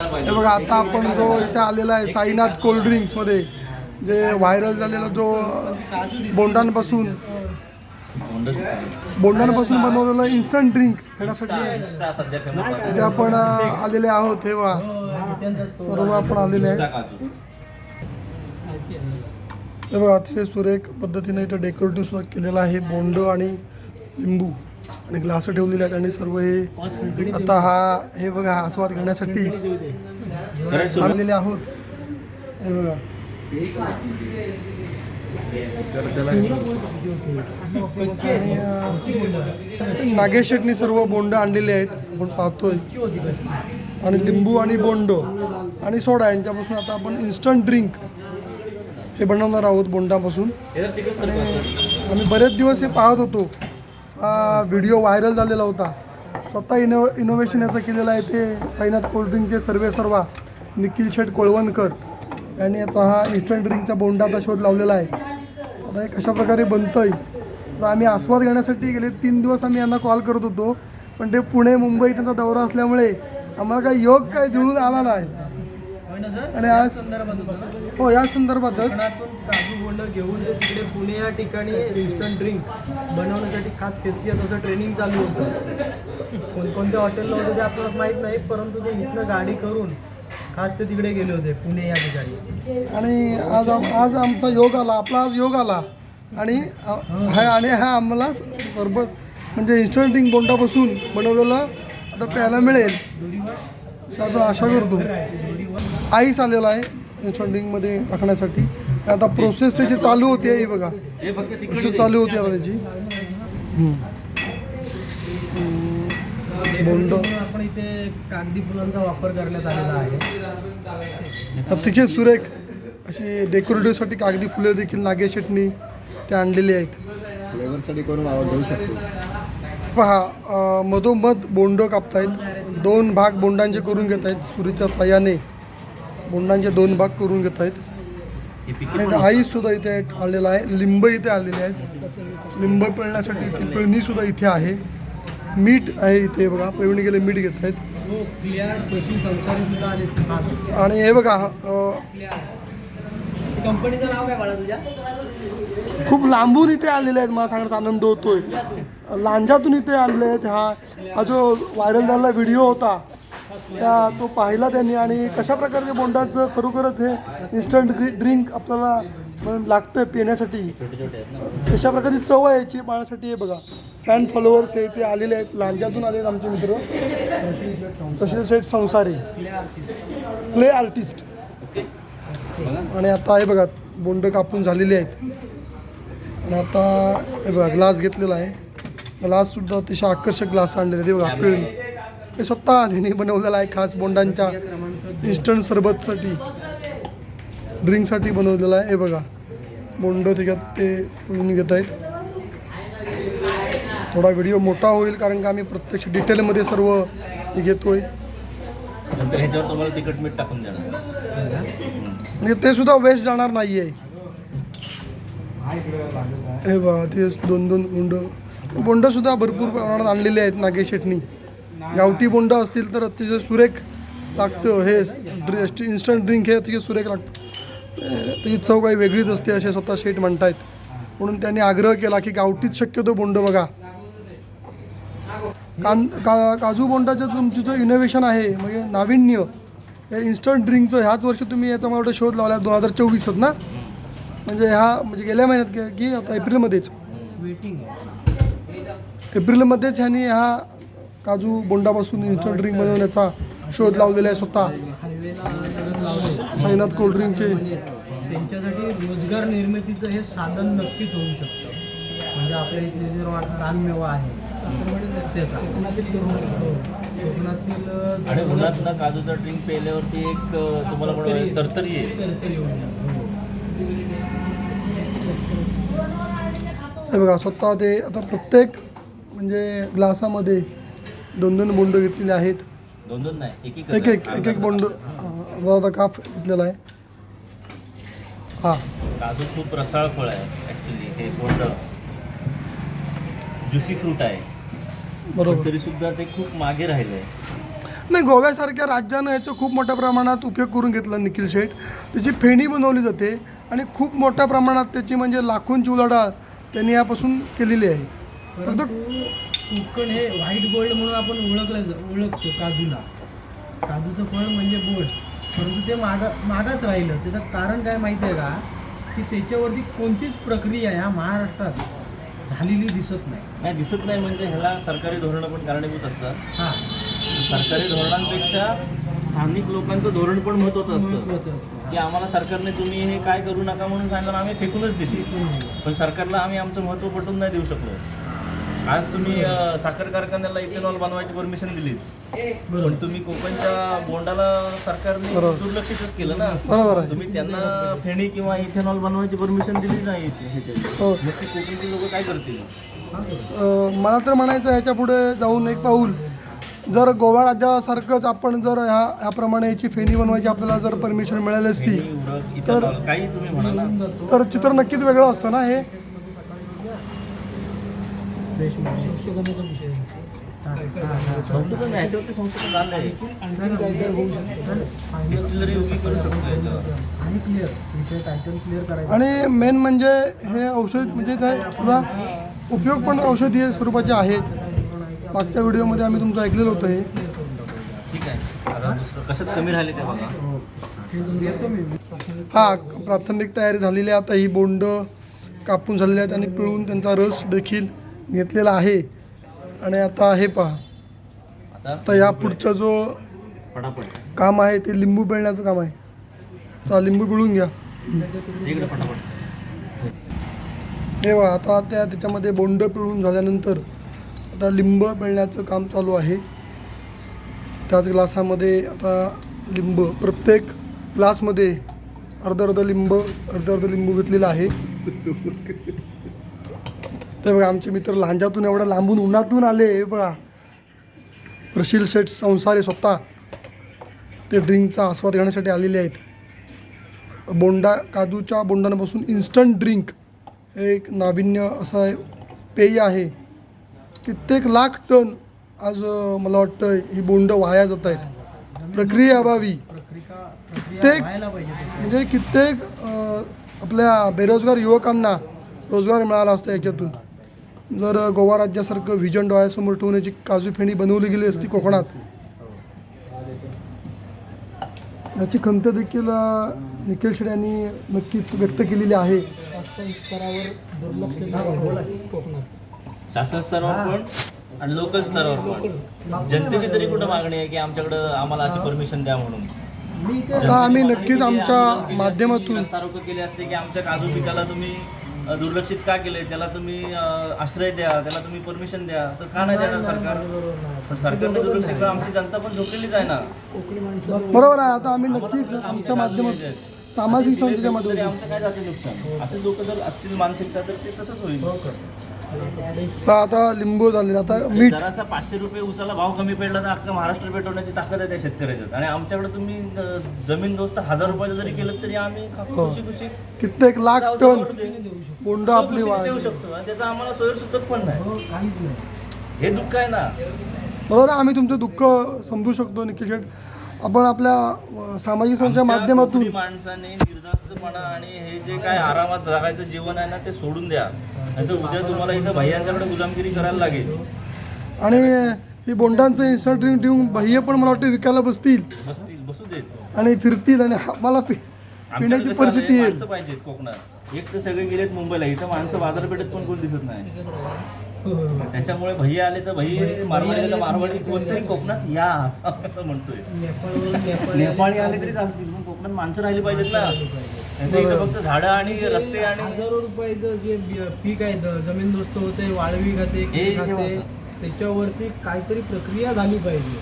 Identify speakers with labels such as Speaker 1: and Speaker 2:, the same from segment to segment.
Speaker 1: हे बघा आता आपण जो इथे आलेला आहे साईनाथ कोल्ड ड्रिंक्समध्ये जे व्हायरल झालेला जो बोंडांपासून बोंडांपासून बनवलेलं इन्स्टंट ड्रिंक घेण्यासाठी इथे आपण आलेले आहोत हे वा सर्व आपण आलेले आहेत. हे बघा अतिशय सुरेख पद्धतीने इथं डेकोरेटिव्ह सुद्धा केलेलं आहे बोंड आणि लिंबू. आणि ग्लास ठेवलेले आहेत आणि सर्व हे आता हा हे बघा आस्वाद घेण्यासाठी आणलेले आहोत. हे बघा नागेश शेटनी सर्व बोंड आणलेले आहेत. आपण पाहतोय. आणि लिंबू आणि बोंड आणि सोडा यांच्यापासून आता आपण इन्स्टंट ड्रिंक हे बनवणार आहोत बोंडापासून. आम्ही बरेच दिवस हे पाहत होतो. व्हिडिओ व्हायरल झालेला होता. स्वतः इनो इनोव्हेशन याचं केलेलं आहे ते. साईनाथ कोल्ड्रिंकचे सर्वे सर्वा. निखिल शेठ कोळवणकर यांनी आता हा इन्स्टंट ड्रिंकचा बोंडाचा शोध लावलेला आहे. आता हे कशा प्रकारे बनतंय? तर आम्ही आस्वाद घेण्यासाठी गेले तीन दिवस आम्ही यांना कॉल करत होतो. पण ते पुणे मुंबई त्यांचा दौरा असल्यामुळे आम्हाला काही योग काय जुळून आला नाही. आणि आज हो या संदर्भातच.
Speaker 2: कोकणातून घेऊन ते तिकडे पुणे या ठिकाणी इन्स्टंट ड्रिंक बनवण्यासाठी खास फेसियत असं ट्रेनिंग चालू होतं. कोणकोणत्या हॉटेलला होतं ते आपल्याला माहीत नाही परंतु ते इथनं गाडी करून खास ते तिकडे गेले होते पुणे या ठिकाणी.
Speaker 1: आणि आज आम- आज आमचा योग आला आपला आज योग आला. आणि हा आणि हा आम्हाला बरोबर म्हणजे इन्स्टंट ड्रिंक बोंडापासून बनवलेलं आता प्यायला मिळेल. अशी आशा करतो. आईस आलेला आहे इन्स्टंट ड्रिंकमध्ये टाकण्यासाठी. आता प्रोसेस त्याची चालू होती आहे बघा.
Speaker 3: हे
Speaker 1: प्रोसेस चालू होती आता त्याची. बोंड.
Speaker 2: आपण इथे कागदी फुलांचा वापर करण्यात आलेला आहे
Speaker 1: अतिशय सुरेख अशी डेकोरेटिव्हसाठी कागदी फुले देखील नागेश शेटनी ते आणलेली आहेत.
Speaker 4: फ्लेवरसाठी करून आवड घेऊ शकतो?
Speaker 1: पहा मधोमध बोंड कापतायत. दोन भाग बोंडांचे करून घेत आहेत सुरीच्या साह्याने. बोंडांचे दोन भाग करून घेत आहेत आणि आई सुद्धा इथे आलेला आहे लिंब इथे आलेले आहेत. लिंब पिळण्यासाठी इथे पिळणी सुद्धा इथे आहे. मीठ आहे इथे बघा पिळणी गेले मीठ घेत आहेत.
Speaker 2: हो
Speaker 1: आणि हे बघा
Speaker 2: कंपनीचं नाव काय बाळा तुझ्या?
Speaker 1: खूप लांबून इथे आलेले आहेत मला सांगण्याचा आनंद होतोय. लांजातून इथे आलेले आहेत हा हा जो व्हायरल झालेला व्हिडिओ होता त्या तो पाहिला त्यांनी आणि कशा प्रकारचे बोंडाचं खरोखरच हे इन्स्टंट ड्रिंक आपल्याला म- लागतं पिण्यासाठी? कशा प्रकारची चव आहे याची पाहण्यासाठी हे बघा. फॅन फॉलोअर्स हे ते आलेले आहेत. लांजातून आले आहेत आमचे मित्र. तसे सेठ संसारी. प्ले आर्टिस्ट आणि आता हे बघा बोंड कापून झालेले आहेत. आणि आता हे बघा ग्लास घेतलेला आहे. ग्लाससुद्धा अतिशय आकर्षक ग्लास आणलेले ते बघा पिळून हे स्वतः त्यांनी बनवलेला आहे खास बोंडांच्या इन्स्टंट सरबतसाठी ड्रिंकसाठी बनवलेला आहे. हे बघा. बोंड त्याच्यात ते पिळून घेत आहेत. थोडा व्हिडिओ मोठा होईल कारण का आम्ही प्रत्यक्ष डिटेलमध्ये सर्व घेतोय.
Speaker 3: नंतर ह्याच्यावर तुम्हाला तिखट मीठ टाकून देणार.
Speaker 1: म्हणजे ते सुद्धा वेस्ट जाणार नाही आहे हे बघा ते दोन दोन बोंड. बोंड सुद्धा भरपूर प्रमाणात आणलेले आहेत नागेश शेटनी. गावठी बोंड असतील तर अतिशय सुरेख लागतं. हे ड्रि इन्स्टंट ड्रिंक हे अतिशय सुरेख लागतं. त्याची चव काही वेगळीच असते असे स्वतः शेट म्हणतायत. म्हणून त्यांनी आग्रह केला की गावठीच शक्यतो बोंड बघा. कान का काजू बोंडाचं तुमचं जो इनोव्हेशन आहे म्हणजे नाविन्य या इन्स्टंट ड्रिंकचं ह्याच वर्षी तुम्ही याचा मला वाटतं शोध लावला दोन हजार चोवीसात ना? म्हणजे ह्या म्हणजे गेल्या महिन्यात की- आता एप्रिलमध्येच? एप्रिलमध्येच ह्यांनी हा काजू बोंडापासून इन्स्टंट ड्रिंक बनवण्याचा शोध लावलेला आहे स्वतः. साईनाथ कोल्ड ड्रिंकचे
Speaker 2: त्यांच्यासाठी रोजगार निर्मितीचं हे साधन नक्कीच होऊ शकतं. म्हणजे आपल्या इथले जे रानमेवा आहे त्याचा. कोकणातील अ,
Speaker 3: आणि उन्हातनं काजूचा ड्रिंक प्यायल्यावरती एक तुम्हाला पण तरतरी
Speaker 2: जातं.
Speaker 1: हे बघा स्वतः ते आता प्रत्येक म्हणजे ग्लासामध्ये दोन दोन बोंड घेतलेले आहेत.
Speaker 3: दोन दोन नाही एक एक
Speaker 1: एक एक बोंड अर्धा अर्धा काप घेतलेला आहे. हां.
Speaker 3: काजू खूप रसाळ फळ आहे ॲक्च्युली हे बोंड. ज्युसी फ्रूट आहे.
Speaker 1: बरोबर.
Speaker 3: तरी सुद्धा ते खूप मागे राहिलं. आहे
Speaker 1: नाही गोव्यासारख्या राज्यानं याचा खूप मोठ्या प्रमाणात उपयोग करून घेतला निखिल शेठ. त्याची फेणी बनवली जाते आणि खूप मोठ्या प्रमाणात त्याची म्हणजे लाखोंची उलाढाल त्यांनी यापासून केलेली आहे. फक्त
Speaker 2: कोकण हे व्हाईट गोल्ड म्हणून आपण ओळखलं ओळखतो काजूला. काजूचं फळ म्हणजे गोल्ड परंतु ते मागा मागाच राहिलं. त्याचं कारण काय माहिती आहे का? की त्याच्यावरती कोणतीच प्रक्रिया ह्या महाराष्ट्रात झालेली दिसत नाही.
Speaker 3: नाही दिसत नाही म्हणजे ह्याला सरकारी धोरणं पण कारणीभूत असतात.
Speaker 2: हां.
Speaker 3: सरकारी धोरणांपेक्षा स्थानिक लोकांचं धोरण पण महत्त्वाचं असतं.
Speaker 2: महत्त्वाचं असतं
Speaker 3: की आम्हाला सरकारने तुम्ही हे काय करू नका म्हणून सांगितलं आम्ही फेकूनच दिली. पण सरकारला आम्ही आमचं महत्त्व पटवून नाही देऊ शकलो. आज तुम्ही अं, साखर कारखान्याला इथेनॉल बनवायची परमिशन दिली पण तुम्ही कोकणच्या बोंडाला सरकारने. दुर्लक्षितच केलं ना.
Speaker 1: बरोबर आहे.
Speaker 3: तुम्ही त्यांना फेणी किंवा इथेनॉल बनवायची परमिशन दिली नाही
Speaker 1: हो
Speaker 3: मग ती कोकणची लोक काय करतील?
Speaker 1: अं, मला तर म्हणायचं ह्याच्या पुढे जाऊन एक पाऊल. जर गोवा राज्यासारखंच आपण जर ह्या ह्याप्रमाणे याची फेणी बनवायची आपल्याला जर परमिशन मिळाली असती
Speaker 3: फेणी, उडक, इथेनॉल काही तुम्ही म्हणा ना
Speaker 1: तर चित्र नक्कीच वेगळं असतं ना हे?
Speaker 3: संशोधन संशोधन झालं आहे डिस्टिलरी उभी करू शकतो
Speaker 2: आणि क्लिअर विषय टायटल क्लिअर
Speaker 1: आणि मेन म्हणजे हे औषध म्हणजे काय? तुला उपयोग पण औषधी स्वरूपाचे आहेत. मागच्या व्हिडिओमध्ये आम्ही तुमचं ऐकलेलं होतं हे.
Speaker 3: ठीक आहे आता दुसरं कमी राहिले ते बघा
Speaker 1: हा प्राथमिक तयारी झालेली आहे. आता ही बोंड कापून झालेली आहेत आणि पिळून त्यांचा रस देखील घेतलेला आहे. आणि आता हे पहा.
Speaker 3: आता
Speaker 1: या पुढचा जो
Speaker 3: पटापट
Speaker 1: काम आहे ते लिंबू पिळण्याचं काम आहे. चला लिंबू पिळून घ्या.
Speaker 3: इकडे पटापट
Speaker 1: हे बघा आता त्या त्याच्यामध्ये बोंड पिळून झाल्यानंतर आता लिंब पिळण्याचं काम चालू आहे. त्याच ग्लासामध्ये आता लिंब प्रत्येक ग्लासमध्ये अर्ध अर्ध लिंब अर्ध अर्ध लिंबू घेतलेलं आहे. हे बघा आमचे मित्र लांजातून एवढ्या लांबून उन्हातून आले हे बघा. प्रशील शेठ संसारे स्वतः. ते ड्रिंकचा आस्वाद घेण्यासाठी आलेले आहेत. बोंडा काजूच्या बोंडांपासून इन्स्टंट ड्रिंक हे एक नाविन्य असं आहे- पेय आहे. कित्येक लाख टन आज मला वाटतं ही बोंड वाया जात आहेत. प्रक्रियेअभावी
Speaker 2: प्रक्रिया अभावी. कित्येक
Speaker 1: म्हणजे कित्येक आपल्या बेरोजगार युवकांना रोजगार मिळाला असता याच्यातून. जर गोवा राज्यासारखं व्हिजन डोळ्यासमोर ठेवण्याची काजू फेणी बनवली गेली असती कोकणात याची खंत देखील निखिल शेठ यांनी नक्कीच व्यक्त केलेली आहे.
Speaker 3: शासन स्तरावर पण आणि लोकल स्तरावर पण. जनतेची तरी कुठं मागणी आहे की आमच्याकडं आम्हाला अशी परमिशन द्या म्हणून?
Speaker 1: आम्ही नक्कीच आमच्या माध्यमातून
Speaker 3: केले असते की आमच्या काजू पिकाला तुम्ही दुर्लक्षित का केले त्याला तुम्ही आश्रय द्या त्याला तुम्ही परमिशन द्या. तर का नाही देणार सरकार? पण सरकारने दुर्लक्ष केलं आमची जनता पण झोपलेलीच आहे ना.
Speaker 1: बरोबर आहे आता आम्ही नक्कीच आमच्या माध्यमातून सामाजिक संस्थेच्या माध्यमातून.
Speaker 3: आमचं काय जाते नुकसान? असे लोक जर असतील मानसिकता तर ते तसंच होईल.
Speaker 1: तर आता लिंबू झाले आता मीठ.
Speaker 3: जरासा पाचशे रुपये उसाला भाव कमी पडला तर अख्खा महाराष्ट्र पेटवण्याची ताकद आहे त्या शेतकऱ्याच्यात. आणि आमच्याकडे तुम्ही जमीन दोस्त हजार रुपयाचं जरी केलं तरी आम्ही
Speaker 1: हो.
Speaker 3: खुशी खुशी
Speaker 1: कित्येक लाख टन. बोंड आपली
Speaker 3: देऊ शकतो. आणि त्याचा आम्हाला सोयर सुचत पण नाही.
Speaker 2: हो, काहीच नाही.
Speaker 3: हे दुःख आहे ना.
Speaker 1: बरोबर आम्ही तुमचं दुःख समजू शकतो निखिल शेठ. आपण आपल्या सामाजिक संस्थेच्या माध्यमातून
Speaker 3: माणसाने निर्धास्तपणा आणि हे जे काय आरामात जगायचं जीवन आहे ना ते सोडून द्या. नाहीतर उद्या तुम्हाला इथं भैयांच्याकडे गुलामगिरी करायला लागेल.
Speaker 1: आणि ही बोंडांचं ड्रिंक देऊन भैया पण मला वाटतं विकायला बसतील.
Speaker 3: बसतील बसू देत.
Speaker 1: आणि फिरतील आणि आम्हाला पि-
Speaker 3: आमच्याकडे
Speaker 1: पिण्याची परिस्थिती येईल.
Speaker 3: पाहिजेत कोकणात. एक तर सगळे गेलेत मुंबईला. इथं माणसं बाजारपेठेत पण कोण दिसत नाही. त्याच्यामुळे भैया आले तर भैया मारवाडी मारवाडी कोणतरी कोकणात या असं म्हणतोय.
Speaker 2: नेपाळी
Speaker 3: नेपाळी आले तरी चालतील पण कोकणात माणसं राहिली पाहिजेत ना. फक्त झाडं आणि रस्ते आणि
Speaker 2: हजारो रुपयाचं जे पीक आहे जमीन दोस्त होते वाळवी खाते
Speaker 3: हे
Speaker 2: त्याच्यावरती काहीतरी प्रक्रिया झाली पाहिजे.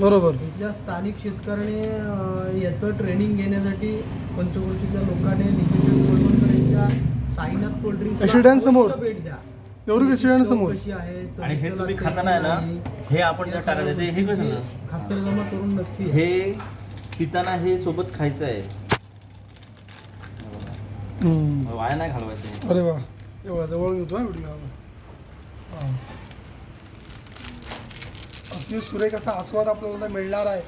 Speaker 1: बरोबर.
Speaker 2: इथल्या स्थानिक शेतकऱ्याने याचं ट्रेनिंग घेण्यासाठी पंचक्रोशीच्या लोकांनी नितीन गोळवणकर यांच्या साईनाथ कोल्ड्रिंक. भेट द्या.
Speaker 1: एवढी ऍक्सिडेंट समोर?
Speaker 2: कशी आहे
Speaker 3: आणि हे तुम्ही खाताना आहे ना हे आपण जे टाकायचं ते हे कसं
Speaker 2: खातरजमा करून नक्की.
Speaker 3: हे पिताना हे सोबत खायचं आहे.
Speaker 1: हम्म.
Speaker 3: वाया नाही घालवायचं
Speaker 1: अरे वा. एवढा जवळ घेतो हा व्हिडिओ हा. अतिशय सुरेख असा आस्वाद आपल्याला मिळणार आहे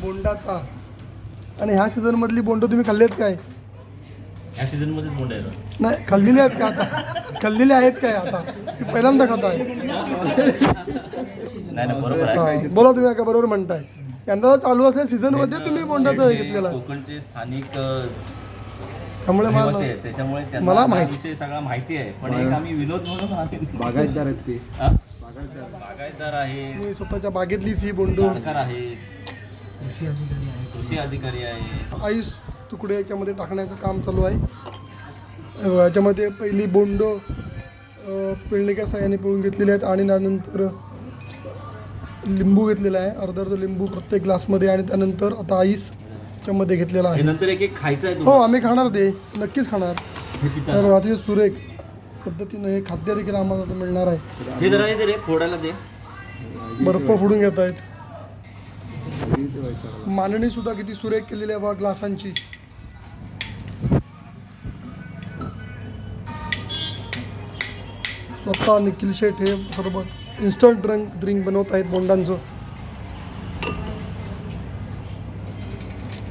Speaker 1: बोंडाचा. आणि ह्या सीझनमधली बोंड तुम्ही खाल्लेत काय?
Speaker 3: या सीझन मध्येच येतात
Speaker 1: नाही खाल्लेली आहेत का आता? खाल्लेली आहेत काय आता? पहिल्यांदा खात आहे
Speaker 3: नाही नाही बरोबर आहे.
Speaker 1: हा, बोला तुम्ही का बरोबर म्हणताय. यंदा चालू असल्या सीझनमध्ये तुम्ही बोंडाचं हे घेतलेलं. आहे
Speaker 3: कोकणचे स्थानिक अ,
Speaker 1: त्यामुळे
Speaker 3: रहिवासी
Speaker 1: मला
Speaker 3: आहेत. त्याच्यामुळे
Speaker 1: मला माहिती.
Speaker 3: विषय सगळा माहिती आहे. पण एक आम्ही विनोद म्हणून आम्ही
Speaker 4: बागायतदार आहेत ते.
Speaker 3: हा?
Speaker 4: बागायतदार.
Speaker 3: आहे.
Speaker 1: मी स्वतःच्या बागेतलीच ही बोंड.
Speaker 3: जाणकार आहेत कृषी अधिकारी आहे.
Speaker 1: आईस तुकडे याच्यामध्ये टाकण्याचं काम चालू आहे. याच्यामध्ये पहिली बोंड पिळणिका साह्याने पिळून घेतलेली आहेत आणि त्यानंतर लिंबू घेतलेला आहे. अर्धा अर्धा लिंबू प्रत्येक ग्लासमध्ये आणि त्यानंतर आता आईस याच्यामध्ये घेतलेला आहे.
Speaker 3: नंतर एक एक खायचं आहे
Speaker 1: हो. आम्ही खाणार ते. नक्कीच खाणार. तर अतिशय सुरेख पद्धतीनं हे खाद्य देखील आम्हाला मिळणार आहे.
Speaker 3: जरा दे रे फोडायला दे.
Speaker 1: बर्फ फोडून घेत आहेत. मांडणी सुद्धा किती सुरेख केलेली आहे बा ग्लासांची. स्वतः निखिल शेठ हे सर्व इन्स्टंट ड्रिंक ड्रिंक बनवत आहेत बोंडांचं.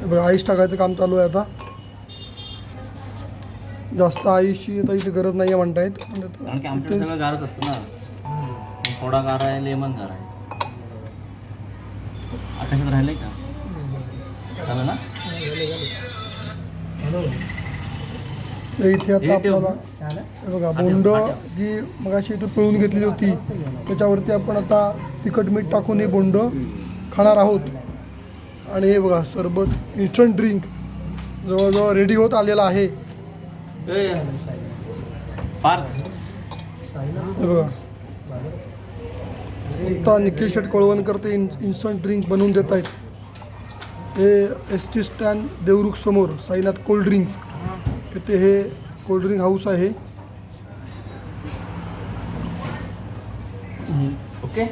Speaker 1: बघा आईस टाकायचं काम चालू आहे आता. जास्त आईशी आता इथे गरज नाही आहे म्हणतायत
Speaker 3: कारण की आमच्याकडे सगळं गारच असतं ना. सोडा गार आहे लेमन गार आहे. आकाशात राहिलंय का? झालं ना?
Speaker 1: तर इथे आता. आपल्याला हे बघा बोंड जी मगाशी इथून पिळून घेतली होती त्याच्यावरती आपण आता तिखट मीठ टाकून हे बोंड खाणार आहोत. आणि हे बघा सरबत इन्स्टंट ड्रिंक जवळजवळ रेडी होत आलेला आहे. हे बघा. आता निखिल शेट कळवणकर ते इन इन्स्टंट ड्रिंक बनवून देत आहेत. हे एस टी स्टँड देवरुख समोर साईनाथ कोल्ड ड्रिंक्स इथे हे कोल्ड ड्रिंक हाऊस आहे.
Speaker 3: ओके.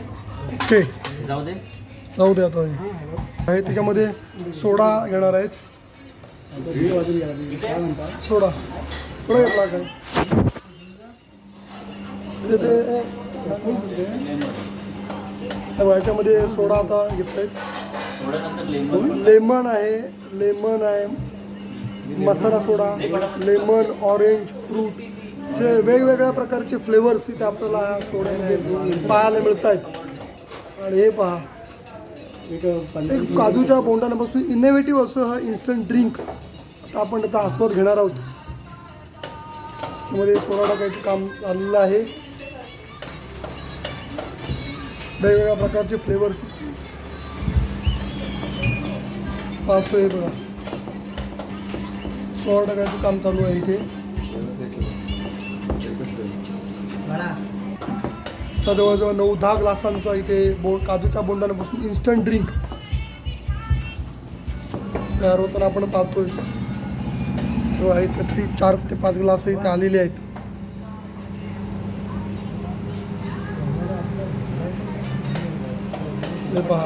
Speaker 1: ओके.
Speaker 3: जाऊ दे.
Speaker 1: जाऊ दे आता. हे. आहे त्याच्यामध्ये सोडा घेणार आहेत. सोडा. सोडा घेतला काय? हे बघा, याच्यामध्ये सोडा आता घेत आहेत लेमन आहे लेमन आहे. Masala soda lemon orange fruit जे वेगवेगळ्या प्रकारचे फ्लेवर्स इथे आपल्याला सोड्यामध्ये पाहायला मिळत आहेत आणि हे पहा. एक काजूच्या बोंडापासून इनोव्हेटिव्ह असं हा इन्स्टंट ड्रिंक आता आपण त्याचा आस्वाद घेणार आहोत. त्यामध्ये सोडा टाकायचं काम चाललेलं आहे. वेगवेगळ्या प्रकारचे फ्लेवर्स पाहतोय बघा. सोळा टाकायचं काम चालू आहे इथे. आता जवळजवळ नऊ दहा ग्लासांचा इथे बो काजूच्या बोंडापासून इन्स्टंट ड्रिंक तयार होताना आपण पाहतोय. जो आहे ते चार ते पाच ग्लास इथे आलेले आहेत. हे पहा.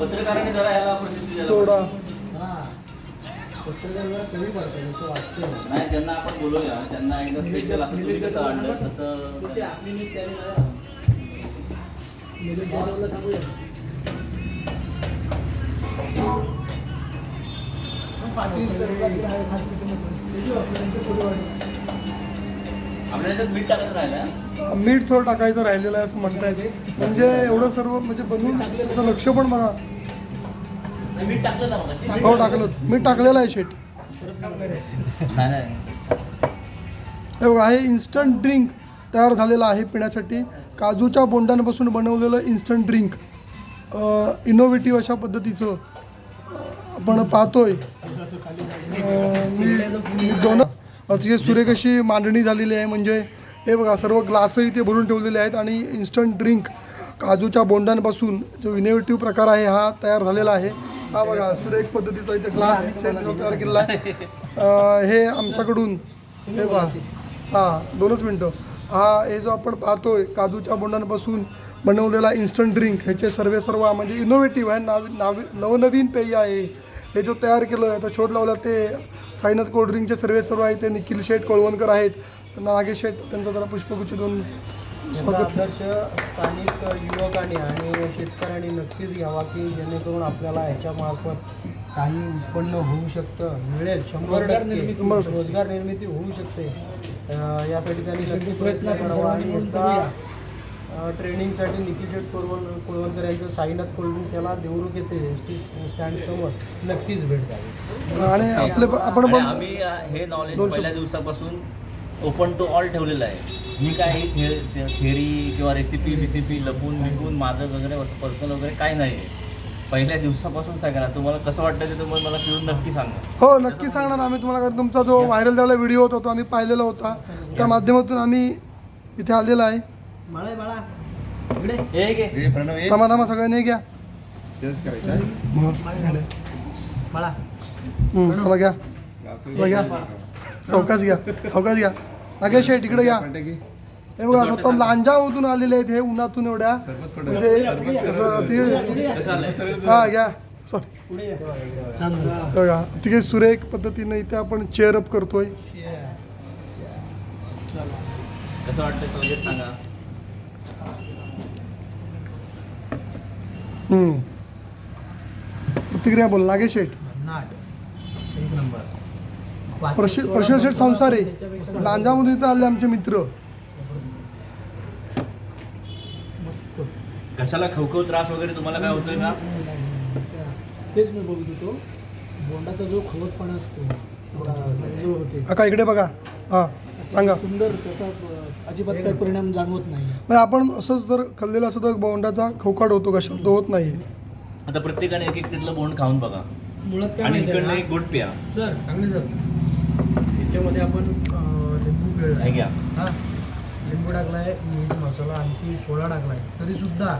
Speaker 3: पत्रकारांनी जरा याला प्रसिद्धी द्यायला
Speaker 1: सोडा.
Speaker 3: नाही त्यांना आपण बोलूया. त्यांना एकदा स्पेशल असं तुम्ही कसं आणलं तसं मीठ टाकत राहिलं
Speaker 1: मीठ थोडं टाकायचं राहिलेलं आहे असं म्हणतायत. म्हणजे एवढं सर्व म्हणजे बनवून त्याचं लक्ष पण बघा.
Speaker 3: मीठ टाकलं ना
Speaker 1: हो टाकलं मीठ टाकलेलं आहे शेट.
Speaker 3: नाही नाही.
Speaker 1: हे बघा हे इन्स्टंट ड्रिंक तयार झालेलं आहे पिण्यासाठी. काजूच्या बोंडांपासून बनवलेलं इन्स्टंट ड्रिंक इनोव्हेटिव्ह अशा पद्धतीचं आपण पाहतोय. मी मी दोन अतिशय सुरेख अशी मांडणी झालेली आहे. म्हणजे हे बघा सर्व ग्लासही इथे भरून ठेवलेले आहेत आणि इन्स्टंट ड्रिंक काजूच्या बोंडांपासून जो इनोव्हेटिव्ह प्रकार आहे हा तयार झालेला आहे. हा बघा सुरेख पद्धतीचा इथे ग्लास सेट तयार केलेला आहे. हे आमच्याकडून हे बघा. हां दोनच मिनटं. हा हे जो आपण पाहतोय काजूच्या बोंडांपासून बनवलेला इन्स्टंट ड्रिंक ह्याचे सर्वे सर्व म्हणजे इनोव्हेटिव्ह आहे नावी नावी नवनवीन पेय आहे. हे जो तयार केलं आता शोध लावला ते साईनाथ कोल्ड ड्रिंकचे सर्वे सर्व आहे ते निखिल शेठ कोळवणकर आहेत. नागेश शेठ त्यांचा जरा पुष्पगुच्छ दोन
Speaker 2: याचा आदर्श स्थानिक युवकांनी आणि शेतकऱ्यांनी नक्कीच घ्यावा की जेणेकरून आपल्याला याच्यामार्फत काही उत्पन्न होऊ शकतं मिळेल. शंभर टक्के रोजगार निर्मिती होऊ शकते. यासाठी त्यांनी नक्की प्रयत्न करावा. आणि ट्रेनिंगसाठी निकिशेट कोलवण कोळवणकर यांचं साईनाथ कोल्ड्रिंक्स याला देवरुख येते. एस टी स्टँडसमोर नक्कीच भेट द्यावी.
Speaker 1: आणि आपले आपण
Speaker 3: आम्ही हे नॉलेज पहिल्या दिवसापासून ओपन टू ऑल ठेवलेलं आहे. मी काही थे थेअरी किंवा रेसिपी बिसिपी लपून बिपून माझं वगैरे पर्सनल वगैरे काही नाही आहे. पहिल्या दिवसापासून सांगा तुम्हाला कसं वाटतं ते तुम्हाला मला पिऊन नक्की सांगा.
Speaker 1: हो नक्की सांगणार आम्ही तुम्हाला कारण तुमचा जो व्हायरल झालेला व्हिडिओ होता तो आम्ही पाहिलेला होता. त्या माध्यमातून आम्ही इथे आलेला आहे.
Speaker 2: इकडे.
Speaker 3: हे घे
Speaker 4: हे. प्रणव एक
Speaker 1: थांबा थांबा सगळ्यांनी घ्या.
Speaker 4: चेस करायचा आहे.
Speaker 2: बाळा
Speaker 1: हम्म, चला घ्या. चला घ्या. सावकाश घ्या सावकाश घ्या. नागेश शेठ इकडे घ्या. हे बघा स्वतः लांजामधून आलेले आहेत हे उन्हातून एवढ्या. म्हणजे असं हा घ्या. सॉरी बघा सुरेख पद्धतीने इथे आपण चेअर अप करतोय.
Speaker 3: कसं वाटतं सवजेत सांगा?
Speaker 1: हम्म. प्रतिक्रिया बोल नागेश शेठ
Speaker 2: नाट एक नंबर.
Speaker 1: प्रश प्रशांत शेठ संसारे लांजामधून इथं आले आमचे मित्र.
Speaker 2: मस्त.
Speaker 3: कशाला खवखव त्रास वगैरे तुम्हाला काय होतोय का?
Speaker 5: तेच मी बोलत होतो. बोंडाचा जो खवटपणा असतो थोडा जवळ होते.
Speaker 1: काका इकडे बघा. हा सांगा.
Speaker 5: सुंदर त्याचा अजिबात काही परिणाम जाणवत नाही.
Speaker 1: म्हणजे आपण असंच जर खाल्लेलं असं तर बोंडाचा खवकाट होतो का शब्द होत नाही.
Speaker 3: आता प्रत्येकाने एक एक तिथलं बोंड खाऊन बघा.
Speaker 2: मुळात
Speaker 3: आणि इकडनं एक गुड प्या.
Speaker 2: ना? सर चांगले सर. याच्यामध्ये आपण अं, लिंबू
Speaker 3: हे
Speaker 2: पिळला
Speaker 3: घ्या
Speaker 2: हा? लिंबू टाकलाय मीठ मसाला आणखी सोडा टाकलाय. तरी सुद्धा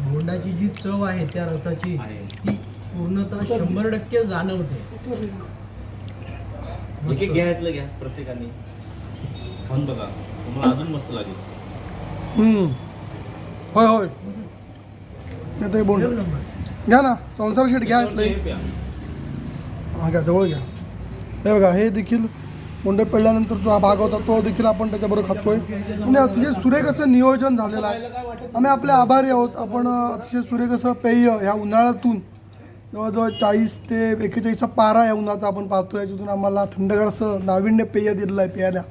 Speaker 2: बोंडाची जी चव आहे त्या रसाची
Speaker 3: आहे.
Speaker 2: ती पूर्णतः शंभर टक्के जाणवते.
Speaker 3: एक घ्या प्रत्येकाने. खाऊन बघा. तुम्हाला अजून मस्त लागेल.
Speaker 1: हम्म. होय होय.
Speaker 2: एक नंबर.
Speaker 1: घ्या ना संसार शेठ घ्या घ्या जवळ घ्या. हे बघा हे देखील मुंडे पडल्यानंतर जो हा भाग होता तो देखील आपण त्याच्याबरोबर खातोय. आणि अतिशय सुरेख असं नियोजन झालेलं आहे. आम्ही आपले आभारी आहोत. आपण अतिशय सुरेख असं पेय ह्या उन्हाळ्यातून जवळजवळ चाळीस ते एक्केचाळीसचा पारा या उन्हाचा आपण पाहतो याच्यातून आम्हाला थंडगार असं नाविन्य पेय दिलेलं आहे प्यायला.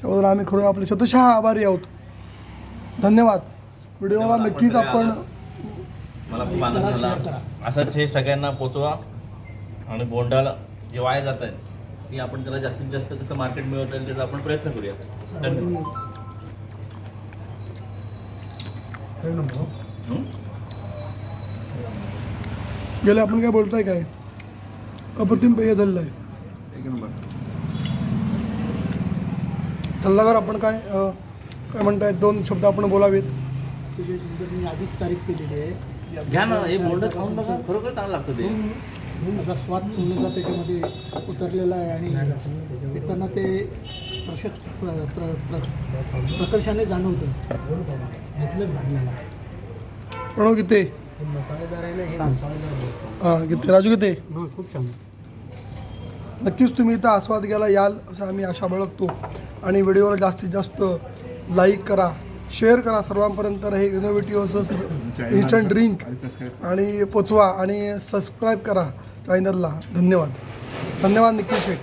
Speaker 1: त्याबद्दल आम्ही खरं आपले शतशः आभारी आहोत. धन्यवाद. व्हिडिओला नक्कीच आपण
Speaker 3: मला खूप आनंद झाला. असंच हे सगळ्यांना पोचवा. आणि बोंडाला जे वाया जात आहेत ते आपण त्याला जास्तीत जास्त कसं मार्केट मिळवता येईल त्याचा आपण प्रयत्न करूया. धन्यवाद. हं?
Speaker 1: गेले आपण काय बोलताय काय? अप्रतिम पेय झालेलं आहे.
Speaker 4: एक नंबर.
Speaker 1: सल्लागार आपण काय अं, काय म्हणताय दोन शब्द आपण बोलावेत.
Speaker 5: तुझे सुंदर मी आधीच तारीफ केलेली आहे.
Speaker 3: घ्या ना हे बोंड खाऊन बघा. खरोखर चांगलं लागतं ते.
Speaker 5: त्याचा स्वाद पूर्णतः त्याच्यामध्ये उतरलेला आहे आणि पिताना ते प्रशक प्र प्र प्र प्रकर्षाने जाणवतं. घेतलं भागल्याला
Speaker 1: प्रणव
Speaker 2: हे मसालेदार आहे ना हे मसालेदार
Speaker 1: राजू गीते.
Speaker 5: खूप छान.
Speaker 1: नक्कीच तुम्ही इथं आस्वाद घ्यायला याल असं आम्ही आशा बाळगतो. आणि व्हिडिओला जास्तीत जास्त लाईक करा शेअर करा सर्वांपर्यंत. हे इनोव्हेटिव्ह असं इन्स्टंट ड्रिंक आणि पोचवा आणि सबस्क्राईब करा. चॅनलला धन्यवाद. धन्यवाद निखिल शेठ.